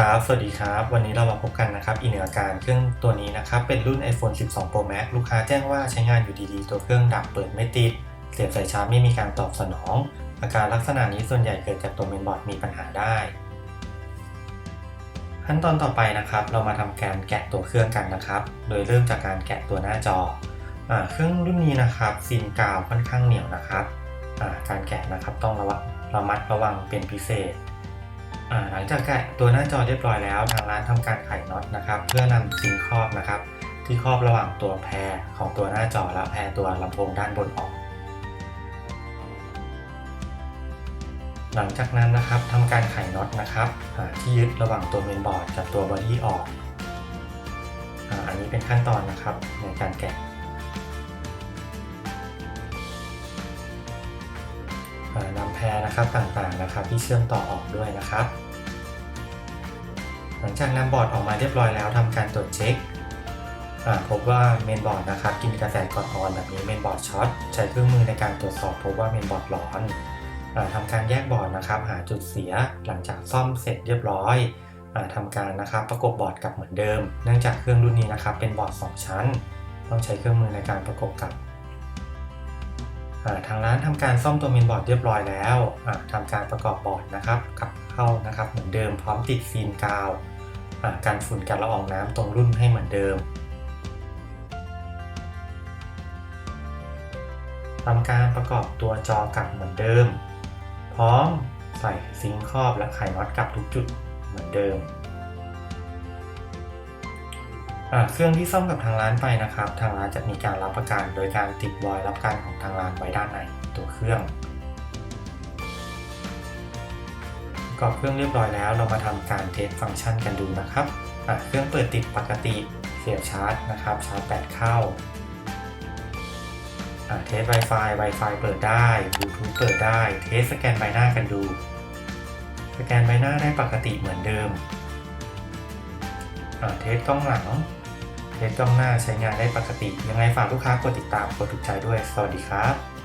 ครับ สวัสดีครับ วันนี้เรามาพบกันนะครับอีกหนึ่งอาการเครื่องตัวนี้นะครับ เป็นรุ่น iPhone 12 Pro Max ลูกค้าแจ้งว่าใช้งานอยู่ดีๆ ตัวเครื่องดับเปิดไม่ติด เสียบสายชาร์จไม่มีการตอบสนอง อาการลักษณะนี้ส่วนใหญ่เกิดจากตัวเมนบอร์ดมีปัญหาได้ ขั้นตอนต่อไปนะครับ เรามาทำการแกะตัวเครื่องกันนะครับ โดยเริ่มจากการแกะตัวหน้าจออเครื่องรุ่นนี้นะครับซีนกาวค่อนข้างเหนียวนะครับ การแกะนะครับต้องระวังระมัดระวังเป็นพิเศษ หลังจากแกะตัวหน้าจอเรียบร้อยแล้วทางร้านทำการไขน็อตนะครับ เพื่อนำซิงครอบนะครับ ที่ครอบระหว่างตัวแพรของตัวหน้าจอและแพรตัวลำโพงด้านบนออก หลังจากนั้นนะครับทำการไขน็อตนะครับที่ยึดระหว่างตัวเมนบอร์ดกับตัวบอดี้ออกออันนี้เป็นขั้นตอนนะครับในการแกะ นำแพรนะครับต่างๆนะครับ ที่เชื่อมต่อออกด้วยนะครับ หลังจากนำบอร์ดออกมาเรียบร้อยแล้วทำการตรวจเช็คพบว่าเมนบอร์ดนะครับกินกระแสก่อนออนแบบนี้เมนบอร์ดช็อตใช้เครื่องมือในการตรวจสอบพบว่าเมนบอร์ดร้อนอทำการแยกบอร์ดนะครับ หาจุดเสียหลังจากซ่อมเสร็จเรียบร้อยอทำการนะครับประกบบอร์ดกลับเหมือนเดิม เนื่องจากเครื่องรุ่นนี้นะครับเป็นบอร์ดสองชั้น ต้องใช้เครื่องมือในการประกบกลับ ทางร้านทำการซ่อมตัวเมนบอร์ดเรียบร้อยแล้วอ่าทำการประกอบบอร์ดนะครับกลับเข้านะครับเหมือนเดิมพร้อมติดฟิล์มกาวการฝุ่นการละอองน้ำตรงรุ่นให้เหมือนเดิมทำการประกอบตัวจอกลับเหมือนเดิม พร้อมใส่ซิงค์ครอบและไขน็อตกลับทุกจุดเหมือนเดิม เครื่องที่ซ่อมกับทางร้านไปนะครับ ทางร้านจะมีการรับประกัน โดยการติดวอยล์รับประกันของทางร้านไว้ด้านในตัวเครื่องปรอบเครื่องเรียบร้อยแล้วเรามาทำการเทสฟังก์ชันกันดูนะครับเครื่องเปิดติดปกติเสียบชาร์จนะครับชาร์จแบตเข้าเทส Wi-Fi Wi-Fi เปิดได้บลูทูธเปิดได้ เทสสแกนใบหน้ากันดู สแกนใบหน้าได้ปกติเหมือนเดิมเทสกล้องหลัง เทสกล้องหน้าใช้งานได้ปกติ ยังไงฝากลูกค้ากดติดตามกดถูกใจด้วย สวัสดีครับ